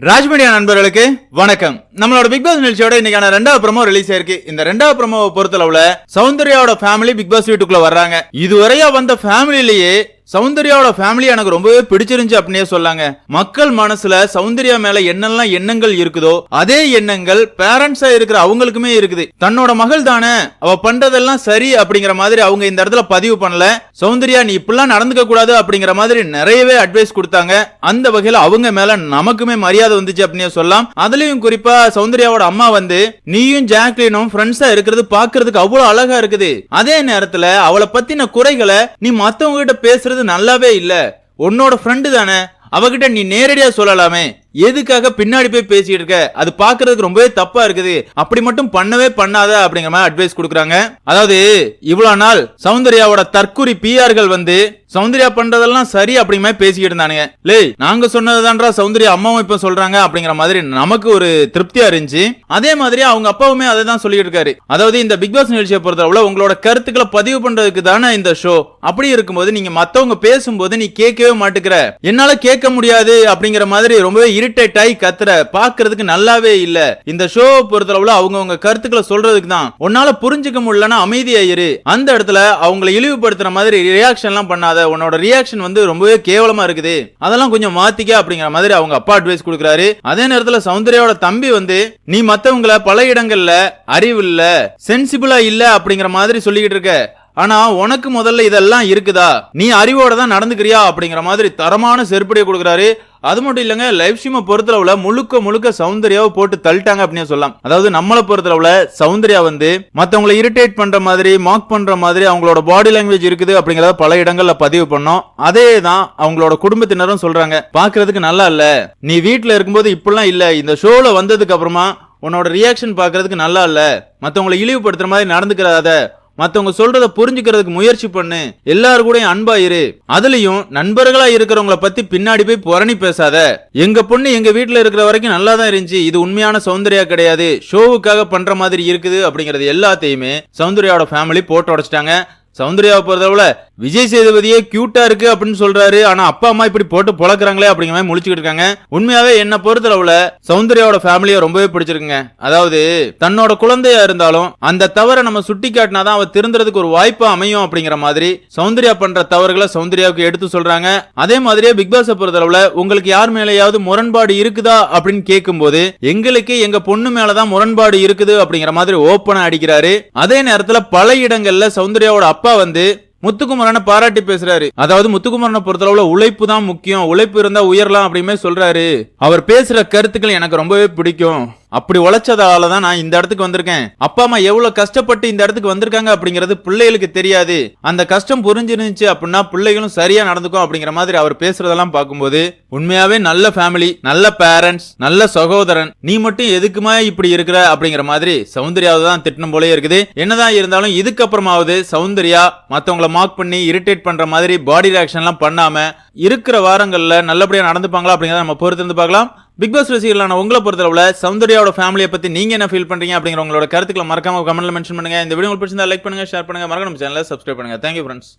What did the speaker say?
ராஜ்மீடியா நண்பர்களுக்கு வணக்கம். நம்மளோட பிக் பாஸ் நிகழ்ச்சியோட இன்னைக்கான ரெண்டாவது ப்ரமோ ரிலீஸ் ஆயிருக்கு இந்த ரெண்டாவது ப்ரமோவை பொறுத்தளவுல சௌந்தர்யாவோட ஃபேமிலி பிக் பாஸ் வீட்டுக்குள்ள வர்றாங்க. இதுவரையா வந்த ஃபேமிலிலேயே சௌந்தர்யாவோட ஃபேமிலி எனக்கு ரொம்பவே பிடிச்சிருந்துச்சு அப்படின்னே சொல்லாங்க. மக்கள் மனசுல சௌந்தர்யா மேல என்னெல்லாம் எண்ணங்கள் இருக்குதோ அதே எண்ணங்கள் பேரண்ட்ஸா இருக்கிற அவங்களுக்குமே இருக்குது. தன்னோட மகள் தானே அவ பண்றதெல்லாம் சரி அப்படிங்கிற மாதிரி அவங்க இந்த இடத்துல பதிவு பண்ணல. சௌந்தர்யா நீ இப்படிலாம் நடந்துக்க கூடாது அப்படிங்கிற மாதிரி நிறையவே அட்வைஸ் கொடுத்தாங்க. அந்த வகையில அவங்க மேல நமக்குமே மரியாதை வந்துச்சு அப்படின்னே சொல்லலாம். அதுலயும் குறிப்பா சௌந்தர்யாவோட அம்மா வந்து நீயும் ஜாக்லினும் ஃப்ரெண்ட்ஸா இருக்கிறது பாக்குறதுக்கு அவ்வளவு அழகா இருக்குது. அதே நேரத்துல அவளை பத்தின குறைகளை நீ மத்தவங்க கிட்ட பேசுறது நல்லாவே இல்ல. உன்னோட ஃப்ரெண்டு தானே. அவகிட்ட நீ நேரடியா சொல்லலாமே. எதுக்காக பின்னாடி போய் பேசிட்டு இருக்க? அது பாக்குறதுக்கு ரொம்பவே தப்பா இருக்குது. அப்படி மட்டும் பண்ணவே பண்ணாத அப்படிங்கிற மாதிரி அட்வைஸ் கொடுக்குறாங்க. அதாவது இவ்வளவு நாள் சௌந்தர்யாவோட தற்குறி பிஆர்கள் வந்து சௌந்தர்யா பண்றதெல்லாம் சரி அப்படிங்கிற மாதிரி பேசிக்கிட்டு இருந்தானுங்க. லே நாங்க சொன்னதுதான்டா சௌந்தர்யா அம்மாவும் இப்ப சொல்றாங்க அப்படிங்கிற மாதிரி நமக்கு ஒரு திருப்தியா இருந்துச்சு. அதே மாதிரி அவங்க அப்பாவுமே அதை தான் சொல்லிட்டு இருக்காரு. அதாவது இந்த பிக் பாஸ் நிகழ்ச்சியை பொறுத்தளவுல உங்களோட கருத்துக்களை பதிவு பண்றதுக்கு தானே இந்த ஷோ அப்படி இருக்கும்போது நீங்க மத்தவங்க பேசும்போது நீ கேட்கவே மாட்டுக்கிற. என்னால கேட்க முடியாது அப்படிங்கிற மாதிரி ரொம்பவே இரிட்டேட் ஆகி கத்துற பாக்குறதுக்கு நல்லாவே இல்ல. இந்த ஷோ பொறுத்தளவுல அவங்க உங்க கருத்துக்களை சொல்றதுக்கு தான். உன்னால புரிஞ்சுக்க முடியலன்னா அமைதியாயிரு அந்த இடத்துல அவங்களை இழிவுபடுத்துற மாதிரி ரியாக்ஷன் எல்லாம் பண்ணாத. உன்னோட ரியாக்ஷன் வந்து ரொம்பவே கேவலமா இருக்குது. அதெல்லாம் கொஞ்சம் மாத்திக்க அப்படிங்கிற மாதிரி அவங்க அப்பா அட்வைஸ் கொடுக்குறாரு. அதே நேரத்துல சௌந்தர்யாவோட தம்பி வந்து நீ மத்தவங்கள பல இடங்கள்ல அறிவு இல்ல சென்சிபிளா இல்ல அப்படிங்கிற மாதிரி சொல்லிக்கிட்டு இருக்க. ஆனா உனக்கு முதல்ல இதெல்லாம் இருக்குதா? நீ அறிவோட தான் நடந்துக்கிறியா? அப்படிங்கிற மாதிரி தரமான செருப்படியை கொடுக்குறாரு. அது மட்டும் இல்லைங்க லைஃப் ஸ்ட்ரீமை பொறுத்தளவுல முழுக்க முழுக்க சௌந்தர்யாவை போட்டு தள்ளிட்டாங்க அப்படின்னு சொல்லலாம். அதாவது நம்மளை பொறுத்தளவுல சௌந்தர்யா வந்து மத்தவங்களை இரிட்டேட் பண்ற மாதிரி மார்க் பண்ற மாதிரி அவங்களோட பாடி லாங்குவேஜ் இருக்குது அப்படிங்கறத பல இடங்கள்ல பதிவு பண்ணோம். அதே தான் அவங்களோட குடும்பத்தினரும் சொல்றாங்க பாக்குறதுக்கு நல்லா இல்ல. நீ வீட்டுல இருக்கும்போது இப்படிலாம் இல்ல. இந்த ஷோல வந்ததுக்கு அப்புறமா உன்னோட ரியாக்ஷன் பாக்குறதுக்கு நல்லா இல்ல. மத்தவங்களை இழிவுபடுத்துற மாதிரி நடந்துக்கிறாத. மற்றவங்க சொல்றத புரிஞ்சுக்கிறதுக்கு முயற்சி பண்ணு. எல்லாரு கூட அன்பா இரு. அதுலயும் நண்பர்களா இருக்கிறவங்கள பத்தி பின்னாடி போய் புரணி பேசாத. எங்க பொண்ணு எங்க வீட்டுல இருக்கிற வரைக்கும் நல்லா தான் இருந்துச்சு. இது உண்மையான சௌந்தர்யா கிடையாது. ஷோவுக்காக பண்ற மாதிரி இருக்குது அப்படிங்கறது எல்லாத்தையுமே சௌந்தர்யாவோட ஃபேமிலி போட்டு உடச்சிட்டாங்க. சௌந்தர்யாவை பொறுத்தளவுல விஜய் சேதுபதியே கியூட்டா இருக்கு அப்படின்னு சொல்றாரு. ஆனா அப்பா அம்மா இப்படி போட்டு பொழக்கிறாங்களே அப்படிங்கிற மாதிரி முழிச்சுக்கிட்டு இருக்காங்க. உண்மையாவே என்ன பொறுத்தளவுல சௌந்தர்யாவோட ஃபேமிலியை ரொம்பவே பிடிச்சிருக்குங்க. அதாவது தன்னோட குழந்தையா இருந்தாலும் அந்த தவறை நம்ம சுட்டி காட்டினாதான் அவ திருந்துறதுக்கு ஒரு வாய்ப்பா அமையும் அப்படிங்கிற மாதிரி சௌந்தர்யா பண்ற தவறுகளை சௌந்தர்யாவுக்கு எடுத்து சொல்றாங்க. அதே மாதிரியே பிக் பாஸ் பொறுத்தளவுல உங்களுக்கு யார் மேலேயாவது முரண்பாடு இருக்குதா அப்படின்னு கேட்கும்போது எங்களுக்கு எங்க பொண்ணு மேலதான் முரண்பாடு இருக்குது அப்படிங்கிற மாதிரி ஓப்பனா அடிக்கிறாரு. அதே நேரத்துல பல இடங்கள்ல சௌந்தர்யாவோட அப்பா வந்து முத்துக்குமரனை பாராட்டி பேசுறாரு. அதாவது முத்துக்குமரனை பொறுத்தளவுல உழைப்பு தான் முக்கியம். உழைப்பு இருந்தா உயரலாம் அப்படிமே சொல்றாரு. அவர் பேசுற கருத்துக்கள் எனக்கு ரொம்பவே பிடிக்கும். அப்படி உழைச்சதால தான் நான் இந்த இடத்துக்கு வந்திருக்கேன். அப்பா அம்மா எவ்வளவு கஷ்டப்பட்டு இந்த இடத்துக்கு வந்திருக்காங்க அப்படிங்கிறது பிள்ளைகளுக்கு தெரியாது. அந்த கஷ்டம் புரிஞ்சிருந்துச்சு அப்படின்னா பிள்ளைகளும் சரியா நடந்துக்கும் அப்படிங்கிற மாதிரி அவர் பேசுறதெல்லாம் பார்க்கும்போது உண்மையாவே நல்ல ஃபேமிலி நல்ல பேரண்ட்ஸ் நல்ல சகோதரன். நீ மட்டும் எதுக்குமா இப்படி இருக்கிற? அப்படிங்கிற மாதிரி சௌந்தர்யாவை தான் திட்டணும் போலே இருக்குது. என்னதான் இருந்தாலும் இதுக்கப்புறமாவது சௌந்தர்யா மத்தவங்கள மார்க் பண்ணி இரிட்டேட் பண்ற மாதிரி பாடி ரியாக்ஷன் எல்லாம் பண்ணாம இருக்கிற வாரங்கள்ல நல்லபடியா நடந்துப்பாங்களா அப்படிங்கிறத நம்ம பொறுத்து இருந்து பார்க்கலாம். பிக் பாஸ் ரசிகர்களான உங்களை பொறுத்தளவில் சௌந்தர்யாவோட ஃபேமிலியை பற்றி நீங்க என்ன ஃபீல் பண்ணுறீங்க அப்படிங்கிற உங்களோட கருத்துக்களை மறக்காம கமெண்ட்ல மென்ஷன் பண்ணுங்க. இந்த வீடியோ உங்களுக்கு பிடிச்சிருந்தா லைக் பண்ணுங்க ஷேர் பண்ணுங்க. மறக்காம சேனலை சப்ஸ்கிரைப் பண்ணுங்க. Thank you friends